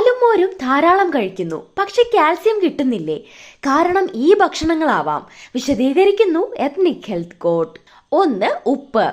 പാലും മോരും ധാരാളം കഴിക്കുന്നു. പക്ഷെ കാൽസ്യം കിട്ടുന്നില്ലേ? കാരണം ഈ ഭക്ഷണങ്ങളാവാം. വിശദീകരിക്കുന്നു എത്നിക് ഹെൽത്ത് കോട്ട് ഒന്ന് ഉപ്പ്.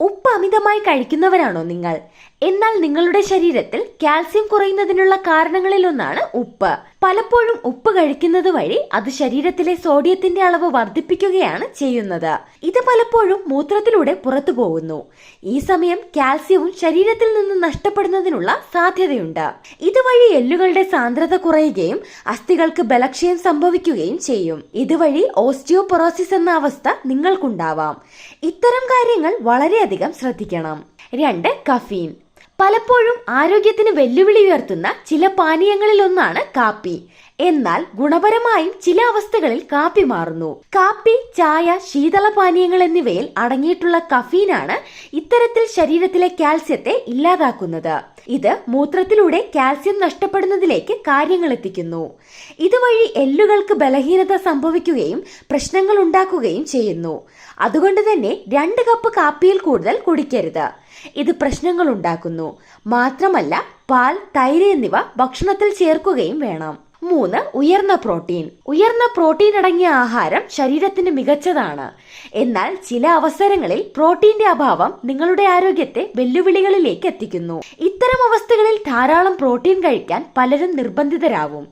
ഉപ്പ് അമിതമായി കഴിക്കുന്നവരാണോ നിങ്ങൾ? എന്നാൽ നിങ്ങളുടെ ശരീരത്തിൽ കാൽസ്യം കുറയുന്നതിനുള്ള കാരണങ്ങളിൽ ഒന്നാണ് ഉപ്പ്. പലപ്പോഴും ഉപ്പ് കഴിക്കുന്നത് വഴി അത് ശരീരത്തിലെ സോഡിയത്തിന്റെ അളവ് വർദ്ധിപ്പിക്കുകയാണ് ചെയ്യുന്നത്. ഇത് പലപ്പോഴും മൂത്രത്തിലൂടെ പുറത്തു പോകുന്നു. ഈ സമയം കാൽസ്യവും ശരീരത്തിൽ നിന്ന് നഷ്ടപ്പെടുന്നതിനുള്ള സാധ്യതയുണ്ട്. ഇതുവഴി എല്ലുകളുടെ സാന്ദ്രത കുറയുകയും അസ്ഥികൾക്ക് ബലക്ഷയം സംഭവിക്കുകയും ചെയ്യും. ഇതുവഴി ഓസ്റ്റിയോപൊറോസിസ് എന്ന അവസ്ഥ നിങ്ങൾക്കുണ്ടാവാം. ഇത്തരം കാര്യങ്ങൾ വളരെയധികം ശ്രദ്ധിക്കണം. രണ്ട് കഫീൻ. പലപ്പോഴും ആരോഗ്യത്തിന് വെല്ലുവിളി ഉയർത്തുന്ന ചില പാനീയങ്ങളിൽ ഒന്നാണ് കാപ്പി. എന്നാൽ ഗുണപരമായും ചില അവസ്ഥകളിൽ കാപ്പി മാറുന്നു. കാപ്പി ചായ ശീതള പാനീയങ്ങൾ എന്നിവയിൽ അടങ്ങിയിട്ടുള്ള കഫീനാണ് ഇത്തരത്തിൽ ശരീരത്തിലെ കാൽസ്യത്തെ ഇല്ലാതാക്കുന്നത്. ഇത് മൂത്രത്തിലൂടെ കാൽസ്യം നഷ്ടപ്പെടുന്നതിലേക്ക് കാര്യങ്ങൾ എത്തിക്കുന്നു. ഇതുവഴി എല്ലുകൾക്ക് ബലഹീനത സംഭവിക്കുകയും പ്രശ്നങ്ങൾ ഉണ്ടാക്കുകയും ചെയ്യുന്നു. അതുകൊണ്ട് തന്നെ രണ്ട് കപ്പ് കാപ്പിയിൽ കൂടുതൽ കുടിക്കരുത്. ഇത് പ്രശ്നങ്ങൾ ഉണ്ടാക്കുന്നു. മാത്രമല്ല പാൽ തൈര് എന്നിവ ഭക്ഷണത്തിൽ ചേർക്കുകയും വേണം. മൂന്ന് ഉയർന്ന പ്രോട്ടീൻ. ഉയർന്ന പ്രോട്ടീൻ അടങ്ങിയ ആഹാരം ശരീരത്തിന് മികച്ചതാണ്. എന്നാൽ ചില അവസരങ്ങളിൽ പ്രോട്ടീന്റെ അഭാവം നിങ്ങളുടെ ആരോഗ്യത്തെ വെല്ലുവിളികളിലേക്ക് എത്തിക്കുന്നു. ഇത്തരം അവസ്ഥകളിൽ ധാരാളം പ്രോട്ടീൻ കഴിക്കാൻ പലരും നിർബന്ധിതരാകും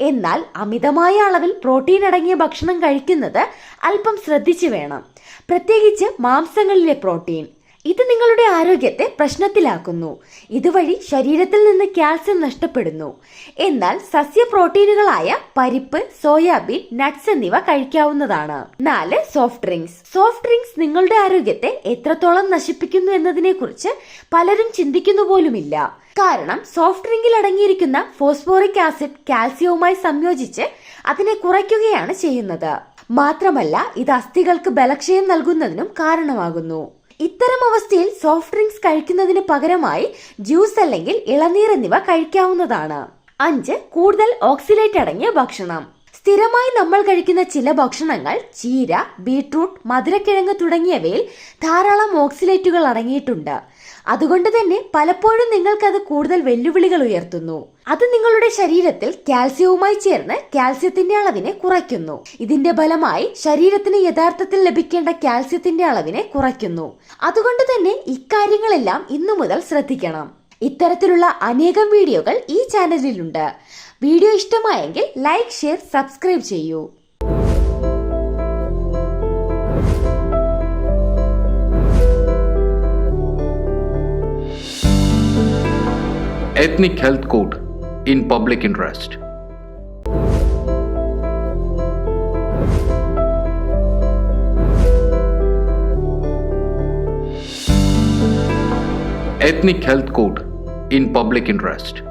എന്നാൽ അമിതമായ അളവിൽ പ്രോട്ടീൻ അടങ്ങിയ ഭക്ഷണം കഴിക്കുന്നത് അല്പം ശ്രദ്ധിച്ചു വേണം. പ്രത്യേകിച്ച് മാംസങ്ങളിലെ പ്രോട്ടീൻ. ഇത് നിങ്ങളുടെ ആരോഗ്യത്തെ പ്രശ്നത്തിലാക്കുന്നു. ഇതുവഴി ശരീരത്തിൽ നിന്ന് കാൽസ്യം നഷ്ടപ്പെടുന്നു. എന്നാൽ സസ്യ പ്രോട്ടീനുകളായ പരിപ്പ് സോയാബീൻ നട്ട്സ് എന്നിവ കഴിക്കാവുന്നതാണ്. നാല് സോഫ്റ്റ് ഡ്രിങ്ക്സ്. സോഫ്റ്റ് ഡ്രിങ്ക്സ് നിങ്ങളുടെ ആരോഗ്യത്തെ എത്രത്തോളം നശിപ്പിക്കുന്നു എന്നതിനെ കുറിച്ച് പലരും ചിന്തിക്കുന്നു പോലുമില്ല കാരണം സോഫ്റ്റ് ഡ്രിങ്കിൽ അടങ്ങിയിരിക്കുന്ന ഫോസ്ഫോറിക് ആസിഡ് കാൽസ്യവുമായി സംയോജിച്ച് അതിനെ കുറയ്ക്കുകയാണ് ചെയ്യുന്നത്. മാത്രമല്ല ഇത് അസ്ഥികൾക്ക് ബലക്ഷയം നൽകുന്നതിനും കാരണമാകുന്നു. ഇത്തരം അവസ്ഥയിൽ സോഫ്റ്റ് ഡ്രിങ്ക്സ് കഴിക്കുന്നതിന് പകരമായി ജ്യൂസ് അല്ലെങ്കിൽ ഇളനീർ എന്നിവ കഴിക്കാവുന്നതാണ്. അഞ്ച് കൂടുതൽ ഓക്സിലേറ്റ് അടങ്ങിയ ഭക്ഷണം. സ്ഥിരമായി നമ്മൾ കഴിക്കുന്ന ചില ഭക്ഷണങ്ങൾ ചീര ബീട്രൂട്ട് മധുരക്കിഴങ്ങ് തുടങ്ങിയവയിൽ ധാരാളം ഓക്സിലേറ്റുകൾ അടങ്ങിയിട്ടുണ്ട്. അതുകൊണ്ട് തന്നെ പലപ്പോഴും നിങ്ങൾക്കത് കൂടുതൽ വെല്ലുവിളികൾ ഉയർത്തുന്നു. അത് നിങ്ങളുടെ ശരീരത്തിൽ കാൽസ്യവുമായി ചേർന്ന് കാൽസ്യത്തിന്റെ അളവിനെ കുറയ്ക്കുന്നു. ഇതിന്റെ ഫലമായി ശരീരത്തിന് യഥാർത്ഥത്തിൽ ലഭിക്കേണ്ട കാൽസ്യത്തിന്റെ അളവിനെ കുറയ്ക്കുന്നു. അതുകൊണ്ട് തന്നെ ഇക്കാര്യങ്ങളെല്ലാം ഇന്നു മുതൽ ശ്രദ്ധിക്കണം. ഇത്തരത്തിലുള്ള അനേകം വീഡിയോകൾ ഈ ചാനലിലുണ്ട്. വീഡിയോ ഇഷ്ടമായെങ്കിൽ ലൈക്ക് ഷെയർ സബ്സ്ക്രൈബ് ചെയ്യൂ. Ethnic Health Code in Public Interest. Ethnic Health Code in Public Interest.